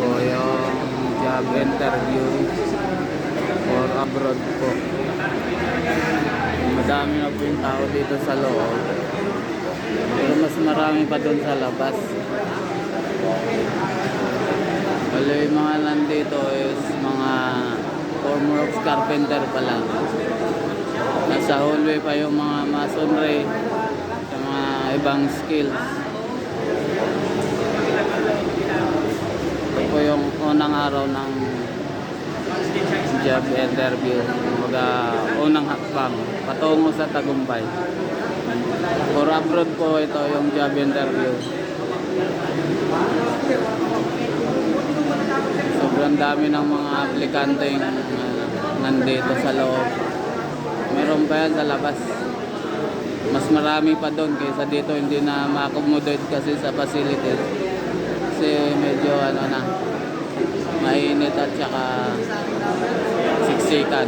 po yung job interview for abroad po. Madami na po yung tao dito sa loob. Pero mas marami pa doon sa labas. Wala yung mga nandito is mga former of carpenter pa lang. Nasa hallway pa yung mga masonry sa mga ibang skills. Ito po yung unang araw ng job interview. Mga unang hakbang patungo sa tagumpay. For abroad po ito yung job interview. Sobrang dami ng mga aplikante yung uh, nandito sa loob. Meron pa yan sa labas. Mas marami pa doon kaysa dito hindi na ma-accommodate kasi sa facility. Kasi medyo ano na at saka siksikan.